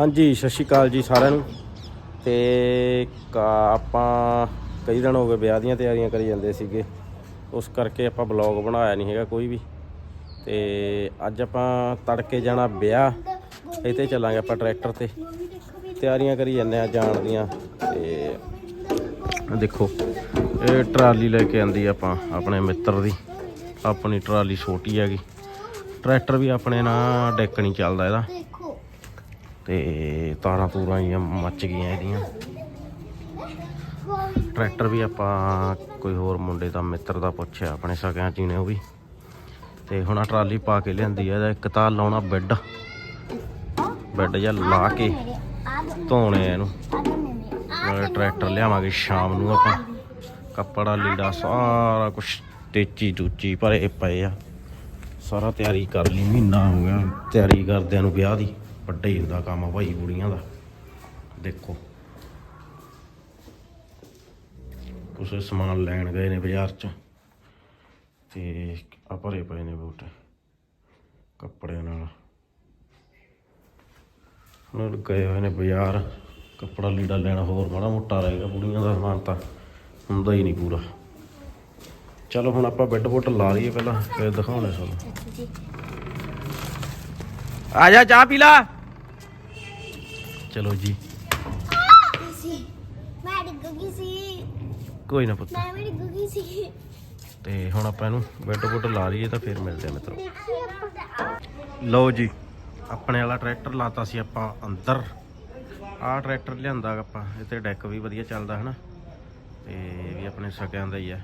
ਹਾਂਜੀ, ਸਤਿ ਸ਼੍ਰੀ ਅਕਾਲ ਜੀ ਸਾਰਿਆਂ ਨੂੰ। ਤੇ ਕਾ- ਆਪਾਂ ਕਈ ਦਿਨ ਹੋ ਗਏ ਵਿਆਹ ਦੀਆਂ ਤਿਆਰੀਆਂ ਕਰੀ ਜਾਂਦੇ ਸੀਗੇ। ਉਸ ਕਰਕੇ ਆਪਾਂ ਬਲੌਗ ਬਣਾਇਆ ਨਹੀਂ ਹੈਗਾ ਕੋਈ ਵੀ। ਤੇ ਅੱਜ ਆਪਾਂ ਤੜਕੇ ਜਾਣਾ ਵਿਆਹ। ਇੱਥੇ ਚੱਲਾਂਗੇ ਆਪਾਂ ਟਰੈਕਟਰ ਤੇ। ਤਿਆਰੀਆਂ ਕਰੀ ਜਾਂਦੇ ਆ ਜਾਣ ਦੀਆਂ। ਤੇ ਦੇਖੋ, ਇਹ ਟਰਾਲੀ ਲੈ ਕੇ ਆਂਦੀ ਆਪਾਂ, ਆਪਣੇ ਮਿੱਤਰ ਦੀ। ਆਪਣੀ ਟਰਾਲੀ ਛੋਟੀ ਹੈਗੀ। ਟਰੈਕਟਰ ਵੀ ਆਪਣੇ ਨਾਲ ਡੈਕ ਨਹੀਂ ਚੱਲਦਾ ਇਹਦਾ। ਤੇ ਤਾਰਾਂ ਤੂਰਾਂ ਹੀ ਮੱਚ ਗਈਆਂ ਇਹਦੀਆਂ। ਟਰੈਕਟਰ ਵੀ ਆਪਾਂ ਕੋਈ ਹੋਰ ਮੁੰਡੇ ਦਾ ਮਿੱਤਰ ਦਾ ਪੁੱਛਿਆ ਆਪਣੇ ਸਕਿਆਂ ਜੀ ਨੇ ਉਹ ਵੀ। ਤੇ ਹੁਣ ਆਹ ਟਰਾਲੀ ਪਾ ਕੇ ਲਿਆਂਦੀ ਆ ਇੱਕ ਤਾਂ ਲਾਉਣਾ ਬੈੱਡ। ਬੈੱਡ ਜਾਂ ਲਾ ਕੇ ਧੋਣੇ ਇਹਨੂੰ। ਟਰੈਕਟਰ ਲਿਆਵਾਂਗੇ ਸ਼ਾਮ ਨੂੰ ਆਪਾਂ। ਕੱਪੜਾ, ਲੀੜਾ, ਸਾਰਾ ਕੁਝ ਤੇਚੀ ਦੂਚੀ ਭਰੇ ਪਏ ਆ। ਸਾਰਾ ਤਿਆਰੀ ਕਰ ਲਈ, ਮਹੀਨਾ ਹੋ ਗਿਆ ਤਿਆਰੀ ਕਰਦਿਆਂ ਨੂੰ ਵਿਆਹ ਦੀ। ਵੱਡਾ ਹੀ ਹੁੰਦਾ ਕੰਮ ਆ ਭਾਈ ਕੁੜੀਆਂ ਦਾ। ਦੇਖੋ। ਕੁਛ ਸਮਾਨ ਲੈਣ ਗਏ ਨੇ ਬਾਜ਼ਾਰ ਚ ਤੇ ਆ ਭਰੇ ਪਏ ਨੇ ਬੂਟ ਕੱਪੜਿਆਂ ਨਾਲ। ਹੁਣ ਗਏ ਹੋਏ ਨੇ ਬਾਜ਼ਾਰ, ਕੱਪੜਾ ਲੀੜਾ ਲੈਣਾ ਹੋਰ ਮਾੜਾ ਮੋਟਾ ਰਹੇਗਾ ਕੁੜੀਆਂ ਦਾ ਸਮਾਨ ਤਾਂ, ਹੁੰਦਾ ਹੀ ਨਹੀਂ ਪੂਰਾ। ਚਲੋ ਹੁਣ ਆਪਾਂ ਬੈੱਡ ਬੁੱਟ ਲਾ ਲਈਏ ਪਹਿਲਾਂ, ਫਿਰ ਦਿਖਾਉਣੇ ਤੁਹਾਨੂੰ। ਆ ਜਾ ਚਾਹ ਪੀ ਲਾ। ਚਲੋ ਜੀ। ਸੀ ਮੈਂ ਡਿੱਗੀ ਸੀ। ਕੋਈ ਨਾ ਪੁੱਤ। ਮੈਂ ਵੀ ਡਿੱਗੀ ਸੀ। ਤੇ ਹੁਣ ਆਪਾਂ ਇਹਨੂੰ ਬੈੱਡ ਬੁੱਟ ਲਾ ਲਈਏ ਤਾਂ ਫਿਰ ਮਿਲਦੇ ਆ ਮਿੱਤਰੋ। ਲਓ ਜੀ ਆਪਣੇ ਵਾਲਾ ਟਰੈਕਟਰ ਲਾਤਾ ਸੀ ਆਪਾਂ ਅੰਦਰ। ਆਹ ਟਰੈਕਟਰ ਲਿਆਂਦਾ ਆਪਾਂ ਤੇ ਡੈਕ ਵੀ ਵਧੀਆ ਚੱਲਦਾ ਹਨਾ। ਤੇ ਇਹ ਵੀ ਆਪਣੇ ਸਕਿਆਂ ਦਾ ਹੀ ਆ।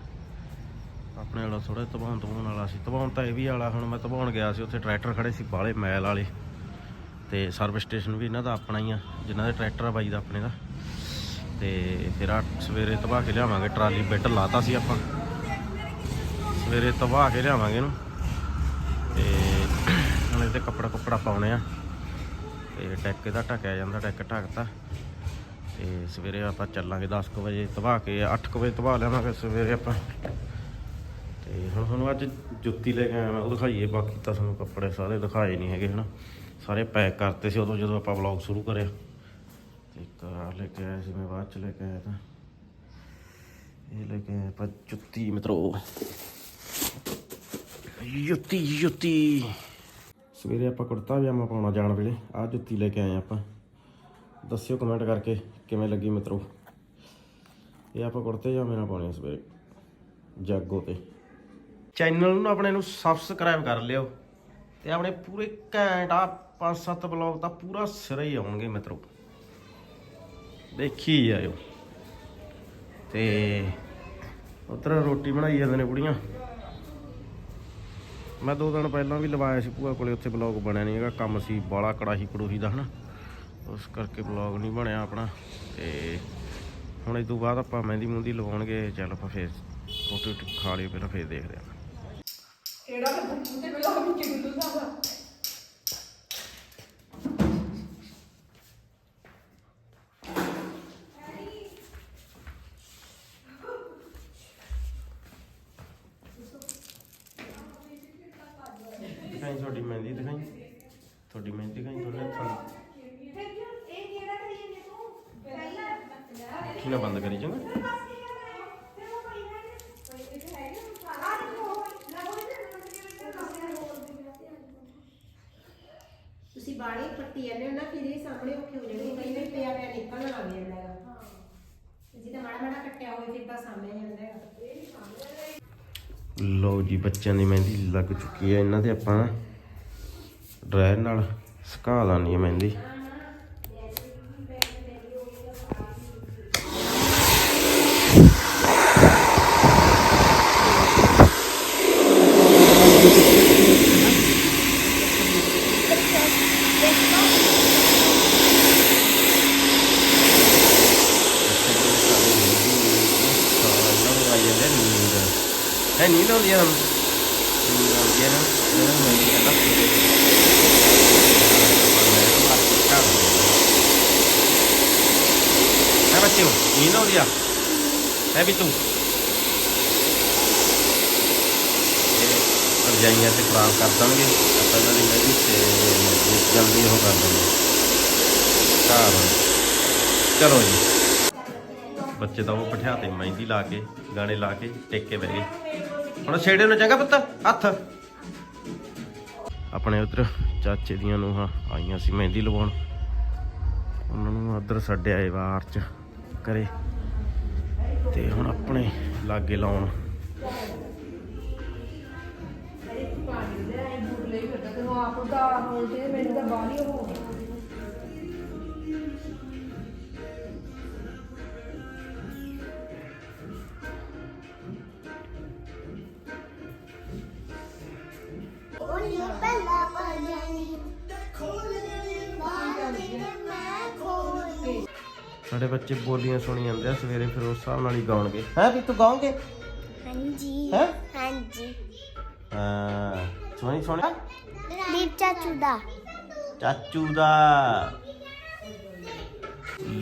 ਆਪਣੇ ਵਾਲਾ ਥੋੜਾ ਤਬਾਉਣ ਤਬਾਉਣ ਵਾਲਾ ਸੀ। ਤਬਾਉਣ ਤਾਂ ਇਹ ਵੀ ਵਾਲਾ ਹੁਣ ਮੈਂ ਤਬਾਉਣ ਗਿਆ ਸੀ ਉੱਥੇ ਟਰੈਕਟਰ ਖੜੇ ਸੀ ਬਾਲੇ ਮੈਲ ਵਾਲੇ। ਤੇ ਸਰਵਿਸ ਸਟੇਸ਼ਨ ਵੀ ਇਹਨਾਂ ਦਾ ਆਪਣਾ ਹੀ ਆ, ਜਿਨ੍ਹਾਂ ਦੇ ਟਰੈਕਟਰ ਆ ਬਾਈ ਦਾ ਆਪਣੇ ਦਾ। ਤੇ ਫਿਰ ਆ ਸਵੇਰੇ ਤਬਾਹ ਕੇ ਲਿਆਵਾਂਗੇ, ਟਰਾਲੀ ਬੈੱਡ ਲਾਤਾ ਸੀ ਆਪਾਂ। ਸਵੇਰੇ ਤਬਾਹ ਕੇ ਲਿਆਵਾਂਗੇ ਇਹਨੂੰ। ਤੇ ਹੁਣ ਇਹਦੇ ਕੱਪੜਾ ਕੁੱਪੜਾ ਪਾਉਣੇ ਆ। ਤੇ ਟੈਕ ਇਹਦਾ ਢੱਕਿਆ ਜਾਂਦਾ ਟੈਕ ਢੱਕਤਾ। ਤੇ ਸਵੇਰੇ ਆਪਾਂ ਚੱਲਾਂਗੇ 10 ਕੁ ਵਜੇ ਤਬਾਹ ਕੇ 8 ਕੁ ਵਜੇ ਤਬਾਹ ਲਿਆਵਾਂਗੇ ਸਵੇਰੇ ਆਪਾਂ। ਤੇ ਹੁਣ ਤੁਹਾਨੂੰ ਅੱਜ ਜੁੱਤੀ ਲੈ ਕੇ ਆਇਆ ਮੈਂ, ਉਹ ਦਿਖਾਈਏ, ਬਾਕੀ ਤਾਂ ਤੁਹਾਨੂੰ ਕੱਪੜੇ ਸਾਰੇ ਦਿਖਾਏ ਨਹੀਂ ਹੈਗੇ, ਹਨਾ। ਸਾਰੇ ਪੈਕ ਕਰਤੇ ਸੀ ਉਦੋਂ ਜਦੋਂ ਆਪਾਂ ਵਲੌਗ ਸ਼ੁਰੂ ਕਰਿਆ। ਤੇ ਇੱਕ ਆਹ ਲੈ ਕੇ ਆਇਆ ਸੀ ਮੈਂ ਬਾਅਦ ਚ ਲੈ ਕੇ ਆਇਆ ਤਾਂ। ਇਹ ਲੈ ਕੇ ਆਇਆ ਆਪਾਂ ਜੁੱਤੀ ਮਿੱਤਰੋ। ਜੁੱਤੀ ਜੁੱਤੀ। ਸਵੇਰੇ ਆਪਾਂ ਕੁੜਤਾ ਪਜਾਮਾ ਪਾਉਣਾ ਜਾਣ ਵੇਲੇ। ਆਹ ਜੁੱਤੀ ਲੈ ਕੇ ਆਏ ਆਪਾਂ। ਦੱਸਿਓ ਕਮੈਂਟ ਕਰਕੇ ਕਿਵੇਂ ਲੱਗੀ ਮਿੱਤਰੋ। ਇਹ ਆਪਾਂ ਕੁੜਤੇ ਪਜਾਮੇ ਨਾਲ ਪਾਉਣੇ ਆ ਸਵੇਰੇ। ਜਾਗੋ ਤੇ ਚੈਨਲ ਨੂੰ ਆਪਣੇ ਨੂੰ ਸਬਸਕ੍ਰਾਈਬ ਕਰ ਲਿਓ। ਤੇ ਆਪਣੇ ਪੂਰੇ ਘੈਂਟ ਆ, ਪੰਜ ਸੱਤ ਬਲੌਗ ਤਾਂ ਪੂਰਾ ਸਿਰੇ ਹੀ ਆਉਣਗੇ ਮਿੱਤਰੋ। ਦੇਖੀ ਜਾਇਓ। ਤੇ ਉਧਰ ਰੋਟੀ ਬਣਾਈ ਜਾਂਦੇ ਨੇ ਕੁੜੀਆਂ ਮੈਂ ਦੋ ਦਿਨ ਪਹਿਲਾਂ ਵੀ ਲਵਾਇਆ ਸੀ ਭੂਆ ਕੋਲੇ, ਉੱਥੇ ਬਲੌਗ ਬਣਿਆ ਨਹੀਂ ਹੈਗਾ। ਕੰਮ ਸੀ ਬਾਲਾ ਕੜਾਹੀ ਕੜੂਹੀ ਦਾ, ਹਨਾ। ਉਸ ਕਰਕੇ ਬਲੌਗ ਨਹੀਂ ਬਣਿਆ ਆਪਣਾ। ਤੇ ਹੁਣ ਇਸ ਤੋਂ ਬਾਅਦ ਆਪਾਂ ਮਹਿੰਦੀ ਮੁੰਦੀ ਲਵਾਉਣਗੇ। ਚੱਲ ਆਪਾਂ ਫੇਰ ਰੋਟੀ ਖਾ ਲਈ ਪਹਿਲਾਂ ਫੇਰ ਦੇਖਦੇ ਹਾਂ ਕਿਹੜਾ ਤੇ ਬੁੱਢੂ ਤੇ ਬਲਾ ਵੀ ਕਿੰਨੂ ਸਾਦਾ ਦਿਖਾਈ ਤੁਹਾਡੀ ਮਹਿੰਦੀ ਦਿਖਾਈ? ਤੁਹਾਡੀ ਮਹਿੰਦੀ ਦਿਖਾਈ ਤੁਹਾਡੇ ਹੱਥਾਂ ਦੀ? ਕਿਨਾ ਬੰਦ ਕਰੀ ਚੰਗਾ ਬਾੜੀ ਪੱਟੀ ਜਾਂਦੇ ਹੋ ਨਾ ਫਿਰ ਇਹ ਸਾਹਮਣੇ ਔਖੇ ਹੋ ਜਾਣਗੇ ਕਈ ਵਾਰੀ ਪਿਆ ਪਿਆ ਨਿਕਲਣ ਲੱਗ ਜਾਂਦਾ ਹੈਗਾ। ਜਿੱਦਾਂ ਮਾੜਾ ਮਾੜਾ ਕੱਟਿਆ ਹੋਵੇ ਫਿਰ ਤਾਂ ਸਾਹਮਣੇ ਜਾਂਦਾ ਹੈਗਾ। ਲਓ ਜੀ ਬੱਚਿਆਂ ਦੀ ਮਹਿੰਦੀ ਲੱਗ ਚੁੱਕੀ ਹੈ। ਇਹਨਾਂ ਦੇ ਆਪਾਂ ਡਰਾਇਰ ਨਾਲ ਸੁਕਾ ਲਾਣੀ ਹੈ ਮਹਿੰਦੀ। ਹੈ ਨੀਂਦ ਆਉਂਦੀ ਆ ਮੈਂ ਕਹਿੰਦਾ ਹੈ ਬੱਚਿਓ ਨੀਂਦ ਆਉਂਦੀ ਆ ਹੈ ਵੀ ਤੂੰ ਰਜਾਈਆਂ ਤੇ ਖਰਾਬ ਕਰ ਦੇਣਗੇ ਆਪਾਂ ਇਹਨਾਂ ਦੀ ਮੈਡੀ ਤੇ ਜਲਦੀ ਉਹ ਕਰ ਦੇਣਗੇ ਘਰ ਚਲੋ ਜੀ ਬੱਚੇ ਤਾਂ ਉਹ ਬਿਠਾ ਤੇ ਮਹਿੰਦੀ ਲਾ ਕੇ ਗਾਣੇ ਲਾ ਕੇ ਟੇਕ ਕੇ ਬਹਿ ਗਏ ਹੁਣ ਛੇੜੇ ਨੂੰ ਚੰਗਾ ਪੁੱਤ ਹੱਥ। ਆਪਣੇ ਉਧਰ ਚਾਚੇ ਦੀਆਂ ਨੂੰਹਾਂ ਆਈਆਂ ਸੀ ਮਹਿੰਦੀ ਲਵਾਉਣ। ਉਹਨਾਂ ਨੂੰ ਉਧਰ ਛੱਡਿਆ ਏ ਬਾਹਰ ਚ ਕਰੇ ਤੇ ਹੁਣ ਆਪਣੇ ਲਾਗੇ ਲਾਉਣ। ਆਪ ਦਾ ਹੋਣ ਤੇ ਮੈਨੂੰ ਤਾਂ ਬਾਹਰ ਹੀ ਹੋ ਸਾਡੇ ਬੱਚੇ ਬੋਲੀਆਂ ਸੁਣੀ ਜਾਂਦੇ ਆ ਸਵੇਰੇ ਫਿਰ ਉਸ ਹਿਸਾਬ ਨਾਲ ਹੀ ਗਾਉਣਗੇ। ਹੈ ਵੀ ਤੂੰ ਗਾਉਂਗੇ? ਹਾਂਜੀ। ਹੈਂ? ਹਾਂਜੀ। ਹਾਂ ਸੁਣੀ ਸੁਣੀ ਦੀਪ ਚਾਚੂ ਦਾ। ਚਾਚੂ ਦਾ।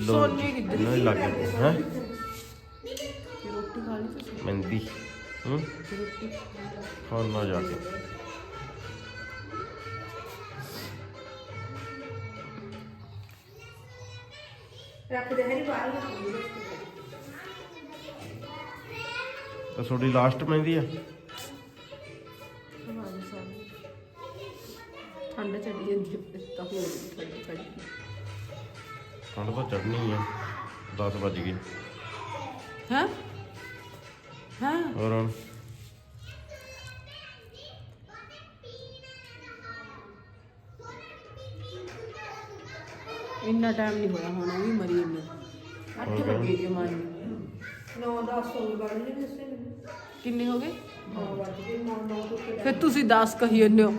ਸੋਨੀ ਕਿੱਧਰ ਨਹੀਂ ਲੱਗ ਹੈ? ਰੋਟੀ ਖਾ ਲਈ ਤੁਸੀਂ? ਮਹਿੰਦੀ। ਹੂੰ? ਹਾਂ ਨਾ ਜਾ ਕੇ। ਰੱਖ ਦੇ ਹਰੀ ਬਾਹਰ ਦੇ ਤਾਂ ਤੁਹਾਡੀ ਲਾਸਟ ਮਹਿੰਦੀ ਆ? ਹਾਂਜੀ ਸਾਰੇ। ਠੰਡ ਚੜੀ ਜਾਂਦੀ ਹੈ ਤਾਂ ਹੋਰ ਵੀ ਠੰਡ ਠੰਡ ਤਾਂ ਚੜਨੀ ਆ 10 ਵੱਜ ਗਏ। ਹੈ? ਹਾਂ? ਹੋਰ ਇੰਨਾ ਟਾਈਮ ਨਹੀਂ ਹੋਇਆ ਹੁਣ ਉਹ ਵੀ ਮਰੀ ਇੰਨੇ। ਅੱਠ Okay. ਲੱਗੇ ਜੇ ਮਾਰੀ 9 10 ਹੋ ਗਏ ਨਹੀਂ ਦੱਸੇ ਮੈਨੂੰ ਕਿੰਨੇ ਹੋ ਗਏ? 9 ਵਜੇ 9 9 ਤੋਂ ਫਿਰ ਤੁਸੀਂ 10 ਕਹੀ ਜੰਨੇ ਹੋ।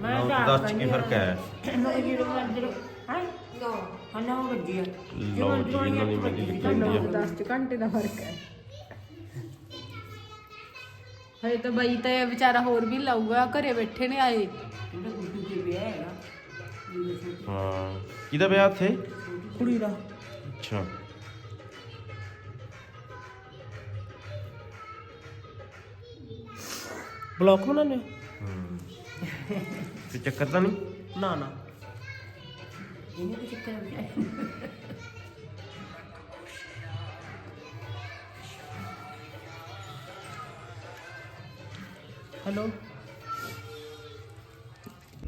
ਮੈਂ 10 ਚ ਕੀ ਫ਼ਰਕ ਹੈ? ਨੋ ਲਓ ਜੀ ਇਹਨਾਂ ਦੀ ਮਹਿੰਦੀ ਲਿਖੀ ਹੁੰਦੀ ਆ। 10 ਚ ਘੰਟੇ ਦਾ ਫ਼ਰਕ ਹੈ। ਹਏ ਤਾਂ ਬਈ ਤਾਂ ਇਹ ਵਿਚਾਰਾ ਹੋਰ ਵੀ ਲਾਊਗਾ ਘਰੇ ਬੈਠੇ ਨੇ ਆਏ। ਹਾਂ ਕਿਹਦਾ ਵਿਆਹ ਇੱਥੇ ਕੁੜੀ ਦਾ ਅੱਛਾ ਬਲੌਕ ਬਣਾਣੇ ਤੇ ਚੱਕਰ ਤਾਂ ਨਹੀਂ ਨਾ ਨਾ ਹੈਲੋ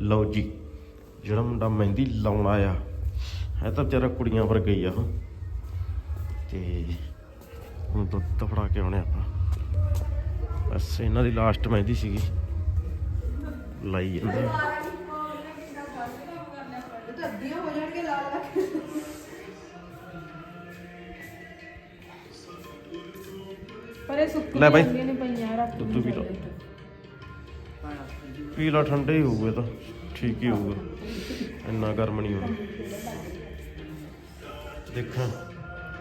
ਲਓ ਜੀ ਜਿਹੜਾ ਮੁੰਡਾ ਮਹਿੰਦੀ ਲਾਉਣ ਆਇਆ। ਹੈ ਤਾਂ ਵਿਚਾਰਾ ਕੁੜੀਆਂ ਵਰਗਾ ਹੀ ਆ ਉਹ ਤੇ ਹੁਣ ਦੁੱਧ ਫੜਾ ਕੇ ਆਉਣੇ ਆਪਾਂ। ਬਸ ਇਹਨਾਂ ਦੀ ਲਾਸਟ ਮਹਿੰਦੀ ਸੀਗੀ। ਲਾਈ ਜਾਂਦੇ ਪਰ ਸੁੱਕੀ ਲੈ ਬਾਈ। ਦੁੱਧ ਵੀ ਲਓ। ਪੀ ਲਾ ਠੰਡਾ ਹੀ ਹੋਊਗਾ ਤਾਂ। ਠੀਕ ਹੀ ਹੋਊਗਾ। ਇੰਨਾ ਗਰਮ ਨਹੀਂ ਹੋਣਾ ਦੇਖਾਂ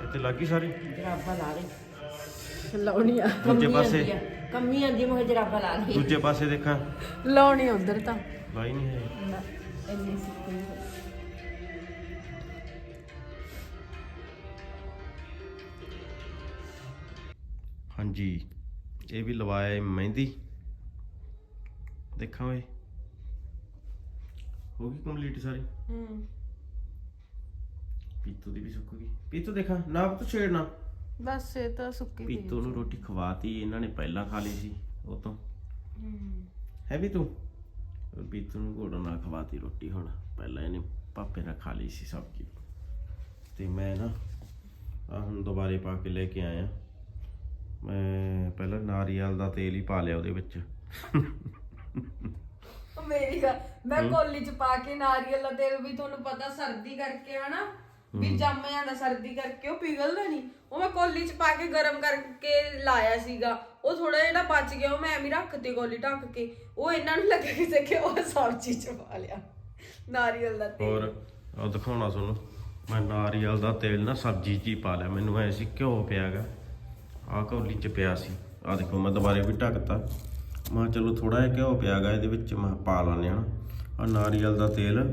ਇੱਥੇ ਲੱਗੀ ਸਾਰੀ? ਜਰਾਬਾ ਲਾ ਦੇ। ਲਾਉਣੀ ਆ ਦੂਜੇ ਪਾਸੇ। ਕੰਮੀ ਆਂਦੀ ਮੈਂ ਜਰਾਬਾ ਲਾ ਲਈ ਦੂਜੇ ਪਾਸੇ ਦੇਖਾਂ। ਲਾਉਣੀ ਉਧਰ ਤਾਂ। ਲਾਈ ਨਹੀਂ ਹੈ। ਇੰਨੀ ਸੁੱਕੀ ਹਾਂਜੀ ਇਹ ਵੀ ਲਵਾਇਆ ਮਹਿੰਦੀ। ਦੇਖਾਂ ਓਏ। ਹੋ ਗਈ ਕੰਪਲੀਟ ਸਾਰੀ? ਹੂੰ। ਪੀਤੂ ਦੀ ਵੀ ਸੁੱਕ ਗਈ ਪੀਤੂ ਦੇਖਾਂ ਨਾ ਤੂੰ ਛੇੜਨਾ। ਬਸ ਇਹ ਤਾਂ ਸੁੱਕੀ ਪਈ ਪੀਤੂ ਨੂੰ ਰੋਟੀ ਖਵਾਤੀ ਇਹਨਾਂ ਨੇ ਪਹਿਲਾਂ ਖਾ ਲਈ ਸੀ ਉਹ ਤੋਂ। ਹੈ। ਵੀ ਤੂੰ ਪੀਤੂ ਨੂੰ ਘੋੜਾ ਨਾਲ ਖਵਾਤੀ ਰੋਟੀ ਹੁਣ ਪਹਿਲਾਂ ਇਹਨੇ ਪਾਪੇ ਨਾਲ ਖਾ ਲਈ ਸੀ ਸਬਜ਼ੀ ਤੇ ਮੈਂ ਨਾ ਆ ਹੁਣ ਦੁਬਾਰੇ ਪਾ ਕੇ ਲੈ ਕੇ ਆਇਆ। ਮੈਂ ਪਹਿਲਾਂ ਨਾਰੀਅਲ ਦਾ ਤੇਲ ਹੀ ਪਾ ਲਿਆ ਉਹਦੇ ਵਿੱਚ। ਮੇਰੀ ਗੱਲ। ਮੈਂ ਕੋਲੀ ਚ ਪਾ ਕੇ ਨਾਰੀਅਲ ਦਾ ਤੇਲ ਵੀ ਤੁਹਾਨੂੰ ਪਤਾ ਸਰਦੀ ਕਰਕੇ ਹਨਾ ਵੀ ਜੰਮ ਜਾਂਦਾ ਸਰਦੀ ਕਰਕੇ ਉਹ ਪਿਘਲਦਾ ਨਹੀਂ ਉਹ ਮੈਂ ਕੋਲੀ ਚ ਪਾ ਕੇ ਗਰਮ ਕਰਕੇ ਲਾਇਆ ਸੀਗਾ। ਉਹ ਥੋੜਾ ਜਿਹੜਾ ਬਚ ਗਿਆ ਉਹ ਮੈਂ ਐਵੇਂ ਹੀ ਰੱਖਤੀ ਕੋਲੀ ਢੱਕ ਕੇ। ਉਹ ਇਹਨਾਂ ਨੂੰ ਲੱਗਾ ਕਿ ਕਿ ਉਹ ਸਬਜ਼ੀ ਚ ਪਾ ਲਿਆ ਨਾਰੀਅਲ ਦਾ ਤੇਲ। ਹੋਰ ਉਹ ਦਿਖਾਉਣਾ ਤੁਹਾਨੂੰ। ਮੈਂ ਨਾਰੀਅਲ ਦਾ ਤੇਲ ਨਾ ਸਬਜ਼ੀ 'ਚ ਹੀ ਪਾ ਲਿਆ। ਮੈਨੂੰ ਐ ਸੀ ਘਿਓ ਪਿਆਗਾ ਆਹ ਕੌਲੀ 'ਚ ਪਿਆ ਸੀ। ਆਹ ਦੇਖੋ ਮੈਂ ਦੁਬਾਰੇ ਵੀ ਢੱਕਤਾ। ਮੈਂ ਕਿਹਾ ਚਲੋ ਥੋੜਾ ਜਿਹਾ ਘਿਓ ਪਿਆਗਾ ਇਹਦੇ ਵਿੱਚ ਮੈਂ ਪਾ ਲਾਂਦੇ ਹਾਂ। ਆ ਨਾਰੀਅਲ ਦਾ ਤੇਲ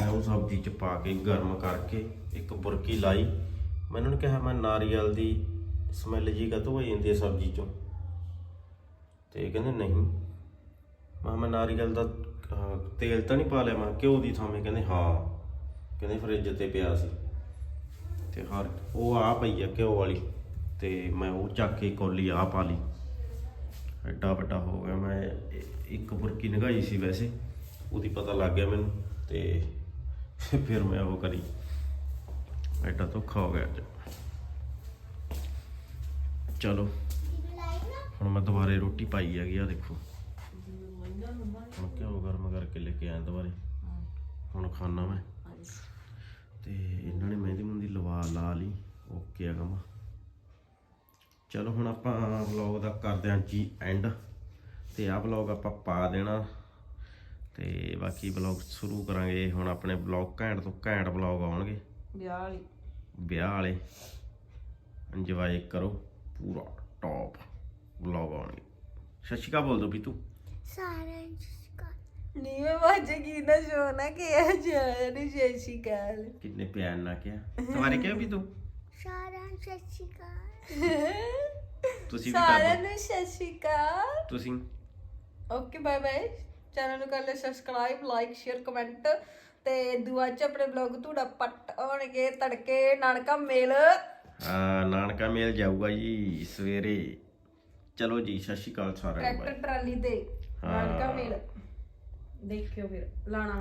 ਮੈਂ ਉਹ ਸਬਜ਼ੀ 'ਚ ਪਾ ਕੇ ਗਰਮ ਕਰਕੇ ਇੱਕ ਬੁਰਕੀ ਲਾਈ। ਮੈਂ ਉਹਨਾਂ ਨੇ ਕਿਹਾ ਮੈਂ ਨਾਰੀਅਲ ਦੀ ਸਮੈਲ ਜੀ ਕਦੋਂ ਹੋ ਜਾਂਦੀ ਹੈ ਸਬਜ਼ੀ 'ਚੋਂ। ਤੇ ਕਹਿੰਦੇ ਨਹੀਂ। ਮੈਂ ਕਿਹਾ ਮੈਂ ਨਾਰੀਅਲ ਦਾ ਤੇਲ ਤਾਂ ਨਹੀਂ ਪਾ ਲਿਆ ਮੈਂ ਕਿਹਾ, ਘਿਓ ਦੀ ਥਾਵੇਂ ਕਹਿੰਦੇ ਹਾਂ। ਕਹਿੰਦੇ ਫ੍ਰਿਜ ਤੇ ਪਿਆ ਸੀ। ਤੇ ਹਰ ਉਹ ਆ ਪਈ ਆ ਘਿਓ ਵਾਲੀ। ਤੇ ਮੈਂ ਉਹ ਚੱਕ ਕੇ ਕੋਲੀ ਆ ਪਾ ਲਈ। ਐਡਾ ਵੱਡਾ ਹੋ ਗਿਆ। ਮੈਂ ਇੱਕ ਬੁਰਕੀ ਨਗਾਈ ਸੀ ਵੈਸੇ ਉਹਦੀ ਪਤਾ ਲੱਗ ਗਿਆ ਮੈਨੂੰ ਤੇ ਫਿਰ ਮੈਂ ਉਹ ਕਰੀ। ਐਡਾ ਧੋਖਾ ਹੋ ਗਿਆ ਅੱਜ। ਚਲੋ ਹੁਣ ਮੈਂ ਦੁਬਾਰੇ ਰੋਟੀ ਪਾਈ ਹੈਗੀ ਆ ਦੇਖੋ। ਹੁਣ ਘਿਓ ਗਰਮ ਕਰਕੇ ਲੈ ਕੇ ਆਇਆ ਦੁਬਾਰੇ। ਹੁਣ ਖਾਣਾ ਮੈਂ। ਤੇ ਇਹਨਾਂ ਨੇ ਮਹਿੰਦੀ ਮੁੰਦੀ ਲਵਾ ਲਾ ਲਈ। ਓਕੇ ਆ ਕੰਮ ਚਲੋ ਹੁਣ ਆਪਾਂ ਵਲੌਗ ਦਾ ਕਰਦੇ ਹਾਂ ਜੀ ਐਂਡ ਤੇ ਆਹ ਵਲੌਗ ਆਪਾਂ ਪਾ ਦੇਣਾ ਤੇ ਬਾਕੀ ਵਲੌਗ ਸ਼ੁਰੂ ਕਰਾਂਗੇ। ਹੁਣ ਆਪਣੇ ਵਲੌਗ ਘੈਂਟ ਤੋਂ ਘੈਂਟ ਵਲੌਗ ਆਉਣਗੇ। ਵਿਆਹ ਵਾਲੀ। ਵਿਆਹ ਵਾਲੇ। ਇੰਜੋਏ ਕਰੋ। ਪੂਰਾ ਟੌਪ ਵਲੌਗ ਆਉਣਗੇ। ਸਤਿ ਸ਼੍ਰੀ ਅਕਾਲ ਬੋਲ ਦੋ ਵੀ ਤੂੰ ਸਾਰਿਆਂ ਨੂੰ ਸਤਿ ਸ਼੍ਰੀ ਅਕਾਲ। ਨੀ ਮੈਂ ਵਾਜੇ ਕੀ ਨਾ ਸੋਨਾ ਕਿ ਆ ਜਾ ਨੀ ਜੈਸੀ ਕਾਲ ਕਿੰਨੇ ਪਿਆਰ ਨਾਲ ਕਿਹਾ। ਤੁਹਾਰੇ ਕਿਹਾ ਵੀ ਤੂੰ ਸਾਰਿਆਂ ਨੂੰ ਸਤਿ ਸ਼੍ਰੀ ਅਕਾਲ। ਤੁਸੀਂ ਵੀ ਸਾਰਿਆਂ ਕਰ ਨੂੰ ਸਤਿ ਸ਼੍ਰੀ ਅਕਾਲ। ਦਿਓ ਤੁਸੀਂ। Okay bye bye. ਚੈਨਲ ਨੂੰ ਕਰ ਲੈ ਸਬਸਕ੍ਰਾਈਬ ਲਾਈਕ ਸ਼ੇਅਰ ਕਮੈਂਟ ਤੇ ਦੁਆ ਚ ਆਪਣੇ ਬਲੌਗ ਤੁਹਾਡਾ ਪੱਟ ਆਉਣਗੇ ਤੜਕੇ ਨਾਨਕਾ ਮੇਲ। ਹਾਂ ਨਾਨਕਾ ਮੇਲ ਜਾਊਗਾ ਜੀ ਸਵੇਰੇ। ਚਲੋ ਜੀ ਸਤਿ ਸ਼੍ਰੀ ਅਕਾਲ ਸਾਰਿਆਂ ਨੂੰ ਟਰੈਕਟਰ ਟਰਾਲੀ ਤੇ। ਨਾਨਕਾ ਮੇਲ। ਦੇਖਿਓ ਫਿਰ ਲਾਣਾ